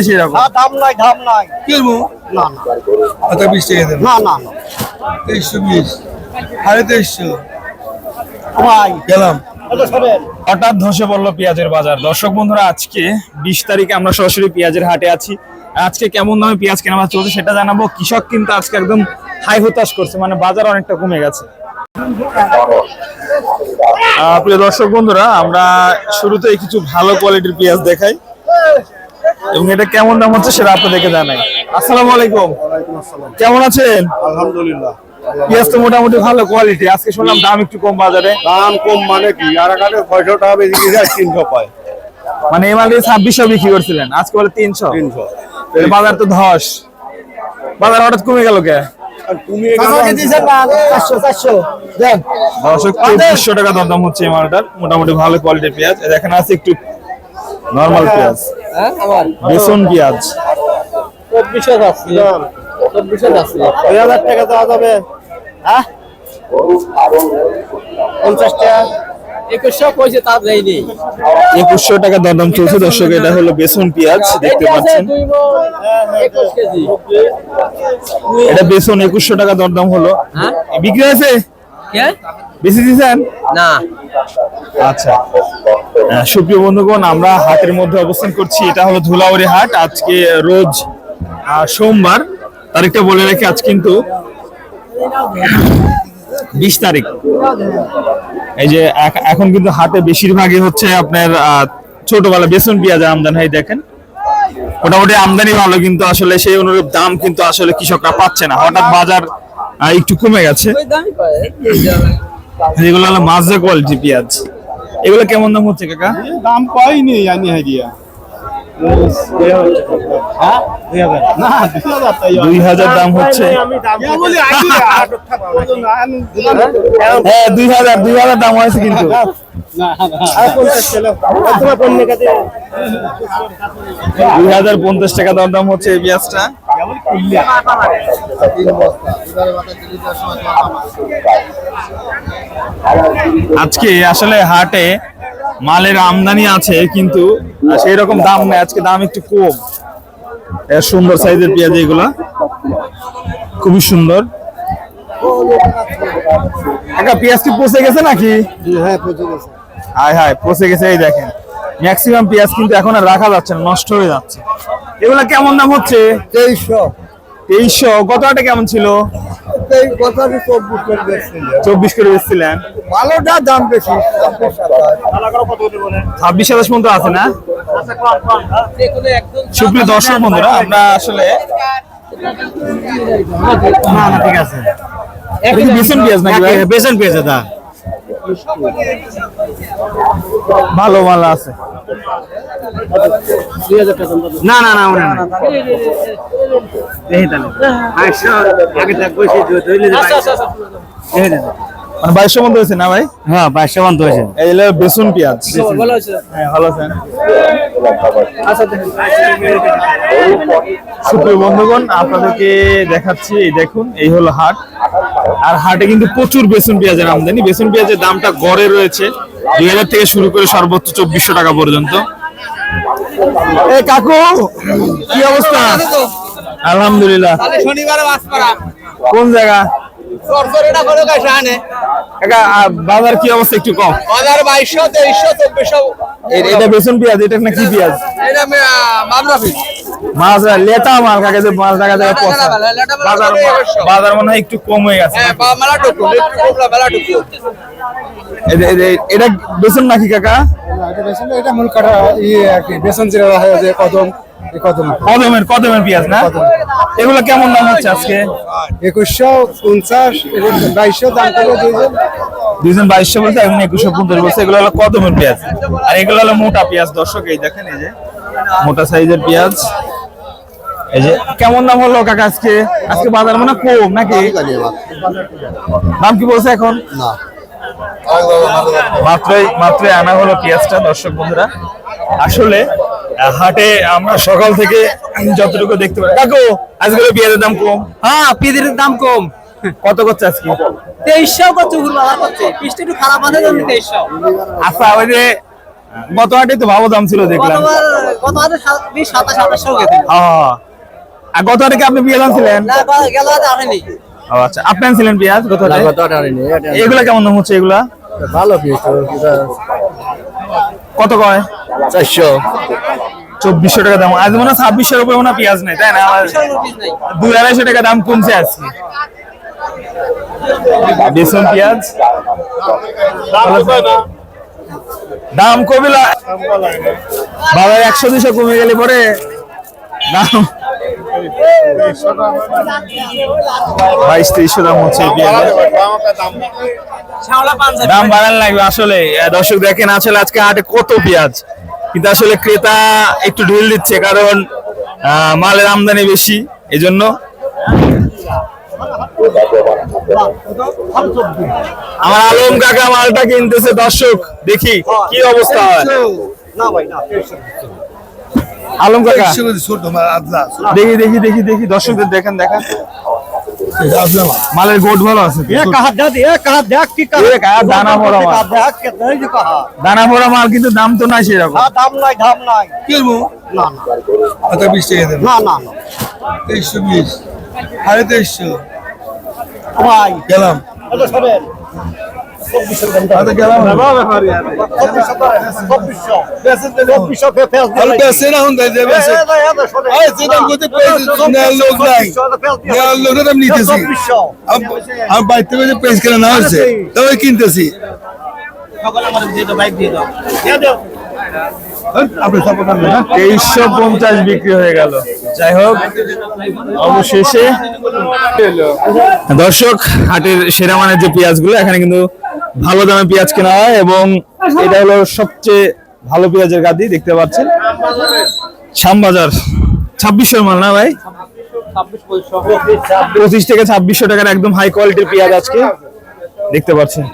নাই সেরকম না দাম নাই দাম নাই। কিনবো না না। বিশ টাকা দেবো না না না। তেইশশো বিশ। সাড়ে তেইশশো। ভাই। গেলাম। হঠাৎ ধসে পড়ল পেঁয়াজের বাজার। দর্শক বন্ধুরা আজকে বিশ তারিখে আমরা সরাসরি পেঁয়াজের হাটে আছি। আজকে কেমন দামে পেঁয়াজ কেনা চলছে সেটা জানাব। কৃষক কিন্তু আজকে একদম হাই হতাশ করছে মানে বাজার অনেকটা কমে গেছে। প্রিয় দর্শক বন্ধুরা আমরা শুরুতেই কিছু ভালো কোয়ালিটির পেঁয়াজ দেখাই। এবং এটা কেমন দাম হচ্ছে সেটা আপনাদেরকে জানাই। আসসালামু আলাইকুম। কেমন আছেন? আলহামদুলিল্লাহ। পেঁয়াজ তো মোটামুটি ভালো কোয়ালিটি আজকে শুনলাম দাম একটু কম বাজারে। দাম কম মানে কি? আর কাটে ছয়শো টাকা বেশি দিয়েছে তিনশো পায়। মানে এই মালটি ছাব্বিশশো বিক্রি করছিলেন। আজকে বলে তিনশো। তিনশো। বাজার তো ধস। বাজার হঠাৎ কমে গেল কে? চব্বিশশো টাকা দরদাম হচ্ছে এই মালটার। মোটামুটি ভালো কোয়ালিটির পেঁয়াজ। এখানে আছে একটু নর্মাল পেঁয়াজ। বেসন পেঁয়াজ চব্বিশশো যাচ্ছে চব্বিশশো যাচ্ছে দুই হাজার টাকা দেওয়া যাবে। হ্যাঁ? পঞ্চাশ টাকা। একুশশো কইছে দেয়নি। একুশশো টাকা দরদাম চলছে দর্শক এটা হলো বেসন পেঁয়াজ দেখতে পাচ্ছেন। এটা বেসন একুশশো টাকা দরদাম হলো। বিক্রি আছে বেশি দিয়েছেন? না। আচ্ছা। সুপ্রিয় বন্ধুগণ, আমরা হাটের মধ্যে অবস্থান করছি। এটা হলো ধুলাউড়ি হাট। আজকে রোজ সোমবার। তারিখটা বলে রাখি আজ কিন্তু বিশ তারিখ। এই যে এখন কিন্তু হাটে বেশিরভাগই হচ্ছে আপনার ছোটবেলা বেসন, পেঁয়াজ আমদানি। হয় দেখেন। মোটামুটি আমদানি ভালো, কিন্তু আসলে সেই অনুরূপ দাম কিন্তু আসলে কৃষকরা পাচ্ছে না। হঠাৎ বাজার একটু কমে গেছে। যেগুলো হলো মাজা কোয়ালিটি পেঁয়াজ। এগুলো কেমন দাম হচ্ছে কাকা? দাম পাইনি জানি হাইডিয়া। দুই হাজার দাম হচ্ছে। হ্যাঁ দুই হাজার দুই হাজার দাম হয়েছে কিন্তু। দুই হাজার পঞ্চাশ টাকা দর দাম হচ্ছে এই পেঁয়াজটা। আজকে আসলে হাটে মালের আমদানি আছে কিন্তু সেই রকম দাম নেই। আজকে দাম একটু কম। সুন্দর সাইজের পেঁয়াজ এগুলা খুবই সুন্দর। একা পেঁয়াজ কি পচে গেছে নাকি? হ্যাঁ হায় হায় পচে গেছে এই দেখেন। ম্যাক্সিমাম পেঁয়াজ কিন্তু এখন আর রাখা যাচ্ছে না নষ্ট হয়ে যাচ্ছে। এগুলা কেমন দাম হচ্ছে? তেইশশো। তেইশশো। গত হাটে কেমন ছিল? চব্বিশ করে বেচছিলেন ভালোটা দাম বেশি ছাব্বিশ সাতাশ। পর্যন্ত আছে না? সুপ্রিয় দর্শক বন্ধুরা আমরা আসলে না না ঠিক আছে। বেসন পেঁয়াজ নাকি বেসন পেয়েছে দা ভালো ভালো আছে। না না না ওরা না। দেখি তাহলে। আচ্ছা আগে থাক বসে ধইলে মানে বাইশশো মধ্যে হয়েছে না ভাই? হ্যাঁ বাইশশো বন্ধ হয়েছে। এই হলো বেসন পেঁয়াজ। ভালো আছে হ্যাঁ ভালো আছেন সুপ্রিয় বন্ধুগণ আপনাদেরকে দেখাচ্ছি এই দেখুন এই হলো হাট। আর হাটে কিন্তু প্রচুর বেসন পেঁয়াজের আমদানি। বেসন পেঁয়াজের দামটা গড়ে রয়েছে দুই হাজার থেকে শুরু করে সর্বোচ্চ চব্বিশশো টাকা পর্যন্ত। এ কাকু কি অবস্থা? আলহামদুলিল্লাহ। শনিবারে কোন জায়গা? বাজার কি অবস্থা একটু কম বাজার বাইশশো তেইশশো চব্বিশশো। এটা বেসন পেঁয়াজ এটা না কি পেঁয়াজ? এটা মাছ লেটা মাল কাকে যে মাছ দেখা যায় বাজার বাজার মনে হয় একটু কম হয়ে গেছে হ্যাঁ এটা বেসন নাকি কাকা? এটা মূল কাটা ইয়ে আর কি বেসন জিরা যে কদম কদমের কদমের পেঁয়াজ না? এগুলো কেমন দাম হচ্ছে আজকে? একুশশো পঞ্চাশ বাইশশো দাম করে দুইজন। দুইজন বাইশশো বলছে এখন একুশশো পঞ্চাশ বলছে এগুলো হলো কদমের পেঁয়াজ। আর এগুলো হলো মোটা পেঁয়াজ দর্শক এই দেখেন এই যে মোটা সাইজের পেঁয়াজ। এই যে কেমন দাম হলো কাকা আজকে? আজকে বাজার মনে কম নাকি? দাম কি বলছে এখন? না। মাত্রই মাত্রই আনা হলো পেঁয়াজটা দর্শক বন্ধুরা। আসলে হাটে আমরা সকাল থেকে যতটুকু দেখতে পাই কাকু আজকে পেঁয়াজের দাম কম? হ্যাঁ পিদের দাম কম। কত করছে আজকে? তেইশশো করছে ঘুরবা করছে। পিসটা একটু খারাপ আছে তেইশশো। আচ্ছা ওই যে গত হাটে তো ভালো দাম ছিল দেখলাম। গতবার গতবার বিশ সাতাশ আঠাশশো গেছে। হ্যাঁ। আর গত হাটে কি আপনি পেঁয়াজ আনছিলেন? না গেল হাতে আসেনি ও আচ্ছা। আপনি আনছিলেন পেঁয়াজ গত হাটে? এগুলা কেমন দাম হচ্ছে এগুলা? ভালো কত কয়? চারশো। চব্বিশশো টাকা দাম। আজ মনে হয় ছাব্বিশশোর উপরে মনে হয় পেঁয়াজ নেই তাই না? দুই আড়াইশো টাকা দাম কমছে আজকে। বেসন পেঁয়াজ। দাম কমিলা বাবা একশো দুশো কমে গেলে পরে দাম বাইশ তেইশশো দাম হচ্ছে দাম বাড়ান লাগবে আসলে। দর্শক দেখেন আসলে আজকে হাটে কত পেঁয়াজ। কিন্তু আসলে ক্রেতা একটু ঢিল দিচ্ছে কারণ মালের আমদানি বেশি এই জন্য আমার আলম কাকা মালটা কিনতেছে দর্শক দেখি কি অবস্থা হয়। আলম কাকা। দেখি দেখি দেখি দেখি দর্শকদের দেখেন দেখেন। মালের গোট ভালো আছে দানা ভরা মাল। কিন্তু দাম তো নাই সেরকম। দাম নাই দাম নাই। কিনবো না না। আচ্ছা, বিশ টাকা দেবো। না না তেইশশো বিশ। সাড়ে তেইশশো। গেলাম। তেইশশো পঞ্চাশ বিক্রি হয়ে গেল যাই হোক অবশেষে দর্শক, হাটের সেরা মানের যে পেঁয়াজগুলো, এখানে কিন্তু ভালো দামে পেঁয়াজ কেনা হয় এবং এটা হলো সবচেয়ে ভালো পেঁয়াজের গাদি, দেখতে পাচ্ছেন। শ্যামবাজার। ছাব্বিশশো মাল না ভাই? পঁচিশ থেকে ছাব্বিশশো টাকার একদম হাই কোয়ালিটির পেঁয়াজ আজকে। দেখতে পাচ্ছেন।